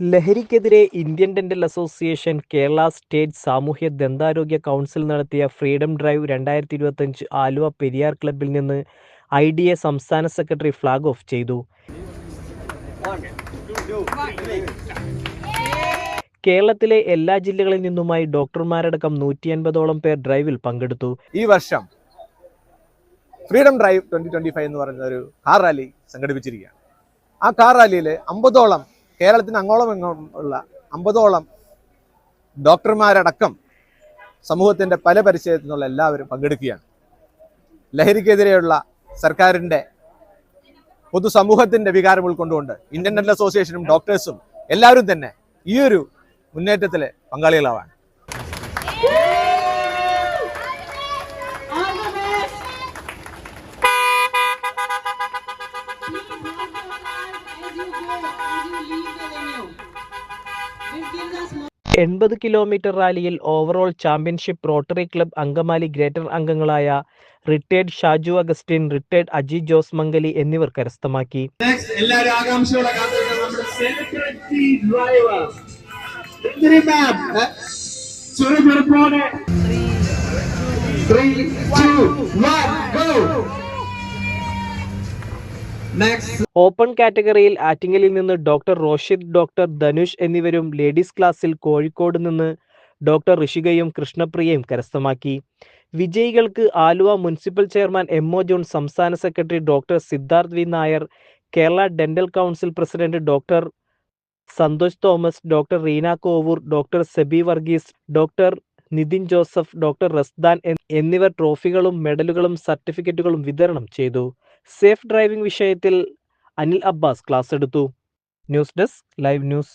ലഹരിക്കെതിരെ Indian dental association Kerala state സാമൂഹ്യ ദന്താരോഗ്യ കൗൺസിൽ നടത്തിയ ഫ്രീഡം ഡ്രൈവ് രണ്ടായിരത്തി ഇരുപത്തഞ്ച് ആലുവ പെരിയാർ ക്ലബിൽ നിന്ന് ഐ ഡി എ സംസ്ഥാന സെക്രട്ടറി ഫ്ളാഗ് ഓഫ് ചെയ്തു. കേരളത്തിലെ എല്ലാ ജില്ലകളിൽ നിന്നുമായി ഡോക്ടർമാരടക്കം നൂറ്റി അൻപതോളം പേർ ഡ്രൈവിൽ പങ്കെടുത്തു. ഈ വർഷം freedom drive twenty twenty five എന്ന് പറയുന്ന ഒരു കാർ റാലി സംഘടിപ്പിച്ചിരിക്കുകയാണ്. ആ കാർ റാലിയിൽ അമ്പതോളം കേരളത്തിന് അങ്ങോളം ഇങ്ങോളം ഉള്ള അമ്പതോളം ഡോക്ടർമാരടക്കം സമൂഹത്തിന്റെ പല പരിചയത്തിൽ നിന്നുള്ള എല്ലാവരും പങ്കെടുക്കുകയാണ്. ലഹരിക്കെതിരെയുള്ള സർക്കാരിന്റെ പൊതുസമൂഹത്തിന്റെ വികാരം ഉൾക്കൊണ്ടുകൊണ്ട് ഇന്ത്യൻ ഡെന്റൽ അസോസിയേഷനും ഡോക്ടേഴ്സും എല്ലാവരും തന്നെ ഈ ഒരു മുന്നേറ്റത്തിലെ പങ്കാളികളാവാണ്. എൺപത് കിലോമീറ്റർ റാലിയിൽ overall championship rotary club Angamaly greater അംഗങ്ങളായ retired Shaju Augustine retired Aji Jose Mangali എന്നിവർ കരസ്ഥമാക്കി. എല്ലാവരും ആകാംക്ഷയോടെ കാത്തിരിക്കുന്ന നമ്മുടെ ഓപ്പൺ കാറ്റഗറിയിൽ ആറ്റിങ്ങലിൽ നിന്ന് ഡോക്ടർ റോഷിദ് ഡോക്ടർ ധനുഷ് എന്നിവരും ലേഡീസ് ക്ലാസ്സിൽ കോഴിക്കോട് നിന്ന് ഡോക്ടർ ഋഷികയും കൃഷ്ണപ്രിയയും കരസ്ഥമാക്കി. വിജയികൾക്ക് Aluva municipal chairman M O John സംസ്ഥാന secretary doctor Siddharth V. Nair Kerala dental council president doctor Santhosh Thomas doctor Reena Kovoor doctor Sebi Varghese doctor Nithin Joseph doctor Rasdan എന്നിവർ ട്രോഫികളും മെഡലുകളും സർട്ടിഫിക്കറ്റുകളും വിതരണം ചെയ്തു. സേഫ് ഡ്രൈവിംഗ് വിഷയത്തിൽ Anil Abbas class എടുത്തു. News desk live news.